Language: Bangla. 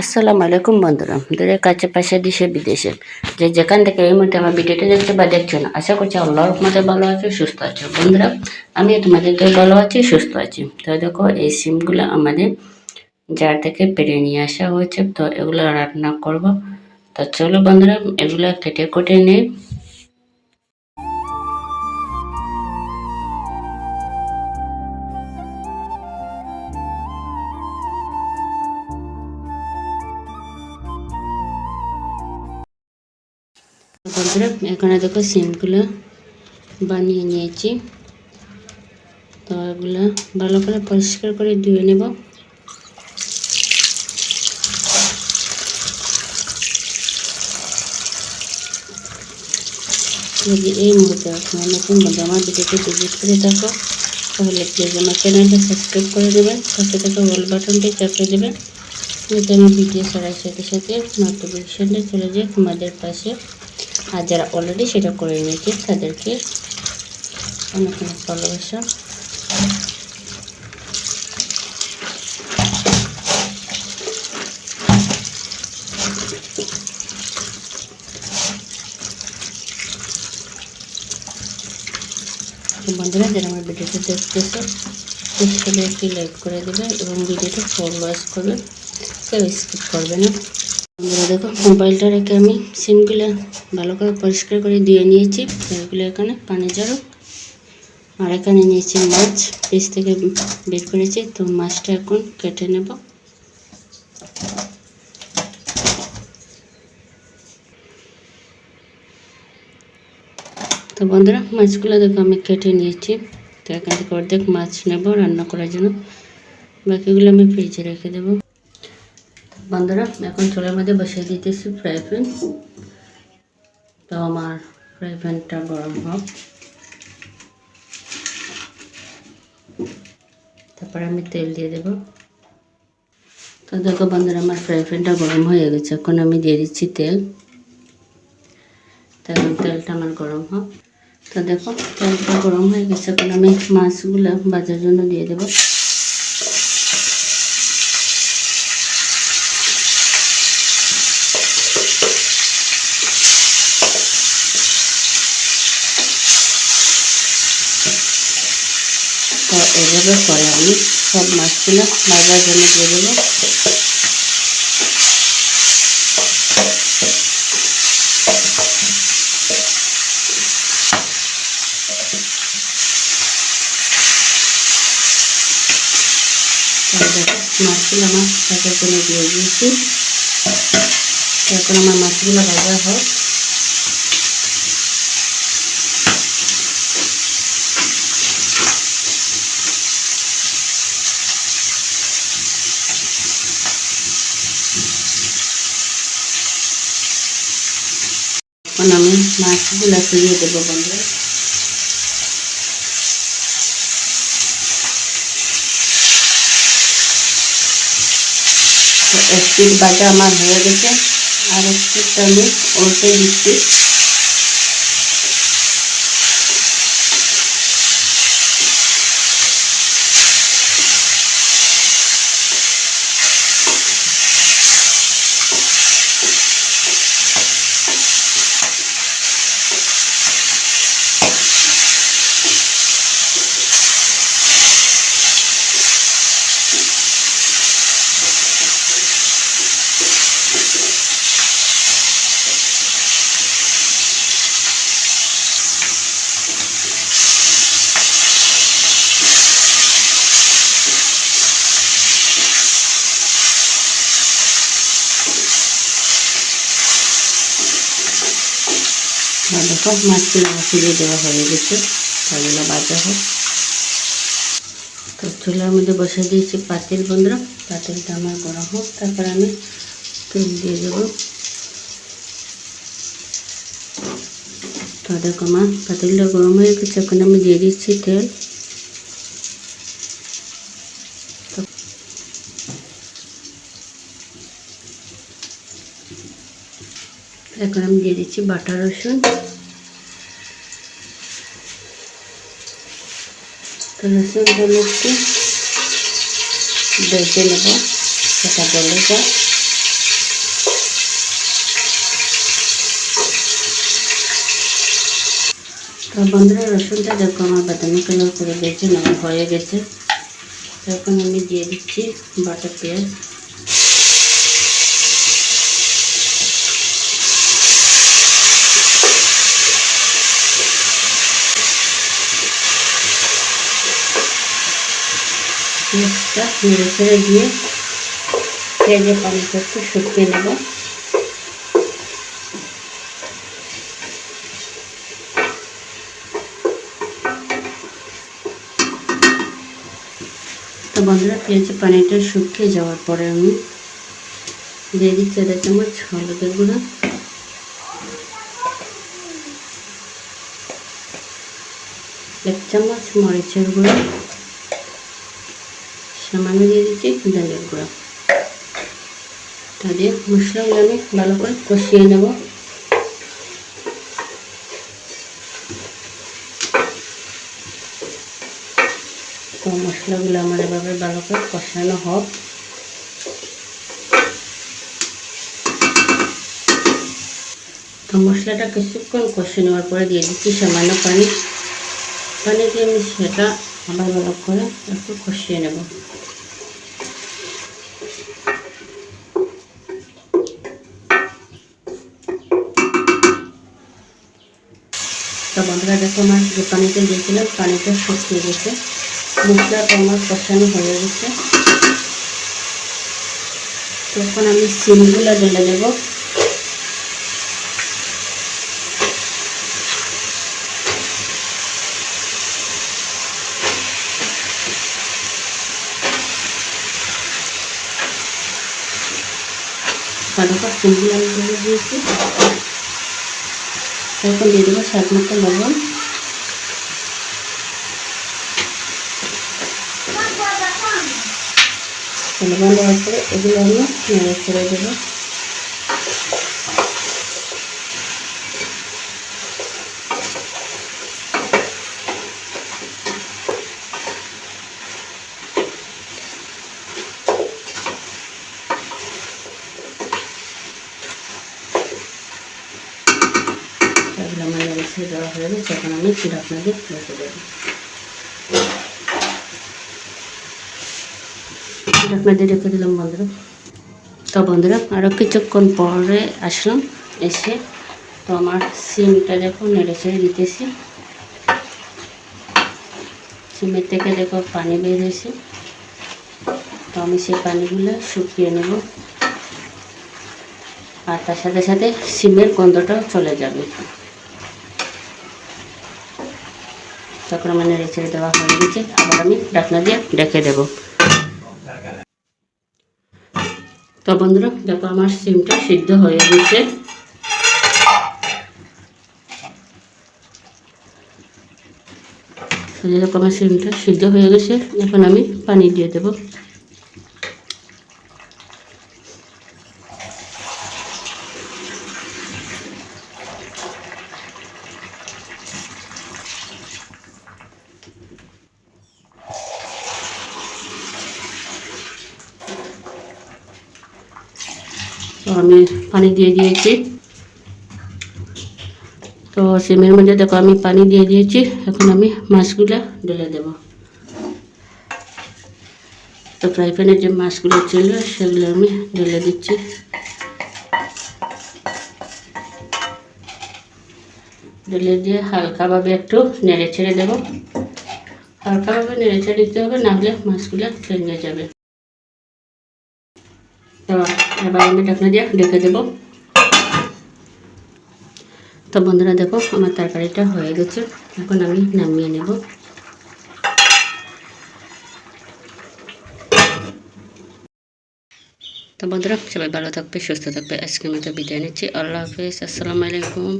আসসালামু আলাইকুম বন্ধুরা। দূরের কাছে পাশে দেশে, বিদেশে। যে যেখান থেকে এই মুহূর্তে আমার ভিডিওটা দেখছে বা দেখছ না, আশা করছি আল্লাহর রহমতে ভালো আছো, সুস্থ আছো। বন্ধুরা আমি তোমাদেরকে ভালো আছি, সুস্থ আছি। তো দেখো, এই সিমগুলো আমাদের যার থেকে পেরে নিয়ে আসা হয়েছে। তো এগুলো রান্না করব। তো চলো বন্ধুরা, এগুলো কেটে কুটে নিই। বন্ধুরা এখানে দেখো সিমগুলো বানিয়ে নিয়েছি। তো এগুলো ভালো করে পরিষ্কার করে ধুয়ে নেব। যদি এই মুহূর্তে আপনার নতুন বন্ধু আমার ভিডিওটি ভিজিট করে থাকো, তাহলে প্লিজ আমার চ্যানেলটা সাবস্ক্রাইব করে দেবেন সাথে থাকা ওয়াল বাটনটি চাপিয়ে দেবেন, যাতে আমি ভিডিও ছাড়ার সাথে সাথে নোটিফিকেশনটা চলে যায় তোমাদের পাশে। আর যারা অলরেডি সেটা করে নিয়েছে তাদেরকে অনেক অনেক ভালোবাসা। বন্ধুরা, যারা আমার ভিডিওটি দেখতেছে প্লিজ একটি লাইক করে দেবে এবং ভিডিওটা ওয়াশ করবে। কেউ স্কিপ করবে না। বন্ধুরা, দেখো মোবাইলটা রেখে আমি সিমগুলো ভালো করে পরিষ্কার করে দিয়ে নিয়েছি। এগুলো এখানে পানি ঝাড়ো আর এখানে নিয়েছি মাছ। পিস থেকে বের করেছি, তো মাছটা এখন কেটে নেব। তো বন্ধুরা, মাছগুলো দেখো আমি কেটে নিয়েছি। তো এখান থেকে অর্ধেক মাছ নেব রান্না করার জন্য। বাকিগুলো আমি ফ্রিজে রেখে দেবো। বন্ধুরা, এখন চুলের মধ্যে বসিয়ে দিতেছি ফ্রাই প্যান তো আমার ফ্রাই প্যানটা গরম হোক। তারপরে আমি তেল দিয়ে দেব। তো দেখো বন্ধুরা, আমার ফ্রাই প্যানটা গরম হয়ে গেছে। এখন আমি দিয়ে দিচ্ছি তেল। তখন তেলটা আমার গরম হোক। তো দেখো, তেলটা গরম হয়ে গেছে। এখন আমি মাছগুলো ভাজার জন্য দিয়ে দেবো তো এভাবে করে আমি সব মাছগুলো ভাজার জন্য দিয়ে দেবো। মাছগুলো আমার ভাজার জন্য দিয়ে দিয়েছি। এখন আমার মাছগুলো ভাজা হোক। এখন আমি মাছগুলো ফিরিয়ে দেবো বন্ধু পিট বাজা আমার হয়ে গেছে। আর পিঠটা আমি উল্টে দিচ্ছি। দেখো মাছগুলো ফিরিয়ে দেওয়া হয়ে গেছে। তাগুলো বাজা হোক। তো চুলার মধ্যে বসে দিয়েছি পাতিল, বন্ধুরা। পাতিলটা আমার গরম হোক, তারপর আমি তেল দিয়ে দেব। তো দেখো, মা, পাতিলটা গরম হয়ে গেছে, এখন আমি দিয়ে দিচ্ছি তেল। এখন আমি দিয়ে দিচ্ছি বাটা রসুন। রসুন বলে একটু বেজে নেব, সেটা বলে যা তো বন্ধুরা, রসুনটা যখন আমার বাদামি কালার করে বেঁচে নেওয়া হয়ে গেছে, তখন আমি দিয়ে দিচ্ছি বাটা পেঁয়াজ। পেঁয়াজটা নেড়ে ছেড়ে দিয়ে পেঁয়াজের পানিটা একটু শুকিয়ে নেব তো বন্ধুরা পেঁয়াজের পানিটা শুকিয়ে যাওয়ার পরে আমি দিয়ে দিচ্ছি আধা চামচ হলুদের গুঁড়ো এক চামচ মরিচের গুঁড়ো সামান্য দিয়ে দিচ্ছি ধনের গুঁড়ো। তা দিয়ে মশলাগুলো আমি ভালো করে কষিয়ে নেব। তো মশলাগুলো আমার এভাবে ভালো করে কষানো হোক। তো মশলাটা কিছুক্ষণ কষে নেওয়ার পরে দিয়ে দিচ্ছি সামান্য পানি। পানি দিয়ে আমি সেটা আবার ভালো করে একটু কষিয়ে নেব। তো বন্ধুরা, দেখো আমার যে পানিটা দিয়েছিলাম, পানিটা শুকিয়ে গেছে। মশলাটা আমার কষানো হয়ে গেছে। তখন আমি সিমগুলো ঢেলে দেবো করে সিমগুলো আমি ঢেলে দিয়েছি। এখন দিয়ে দেবো স্বাদ মতো লবণ। লবণ দেওয়ার পরে এগুলো আমি ছেড়ে দেবো। এগুলো আমার দেওয়া হয়ে গেছে এখন আমি আপনাদের রেখে দেবো আপনাদের রেখে দিলাম বন্ধুরা তো বন্ধুরা আরও কিছুক্ষণ পরে আসলাম। এসে তো আমার সিমটা দেখো নেড়ে ছেড়ে দিতেছি সিমের থেকে দেখো পানি বের হয়েছে তো আমি সেই পানিগুলো শুকিয়ে নেব। আর তার সাথে সাথে সিমের গন্ধটাও চলে যাবে। তখন আমার নেড়ে ছেড়ে দেওয়া হয়ে গেছে। আবার আমি ডাকনা দিয়ে ডেকে দেব। তো বন্ধুরা, দেখো আমার সিমটা সিদ্ধ হয়ে গেছে। এরকম সিমটা সিদ্ধ হয়ে গেছে, এখন আমি পানি দিয়ে দেবো। তো আমি পানি দিয়ে দিয়েছি। তো সিমের মধ্যে দেখো আমি পানি দিয়ে দিয়েছি। এখন আমি মাছগুলো ঢেলে দেব। তো ফ্রাই প্যানের যে মাছগুলো ছিল, সেগুলো আমি ঢেলে দিচ্ছি। ঢেলে দিয়ে হালকাভাবে একটু নেড়ে ছেড়ে দেবো। হালকাভাবে নেড়ে ছেড়ে দিতে হবে, নাহলে মাছগুলো ভেঙে যাবে। এবার আমি ঢাকনা দিয়ে ঢেকে দেব। তো বন্ধুরা দেখো, আমার তরকারিটা হয়ে গেছে। এখন আমি নামিয়ে নেব। তো বন্ধুরা, সবাই ভালো থাকবে, সুস্থ থাকবে। আজকের মতো বিদায় নিচ্ছি। আল্লাহ হাফিজ। আসসালামু আলাইকুম।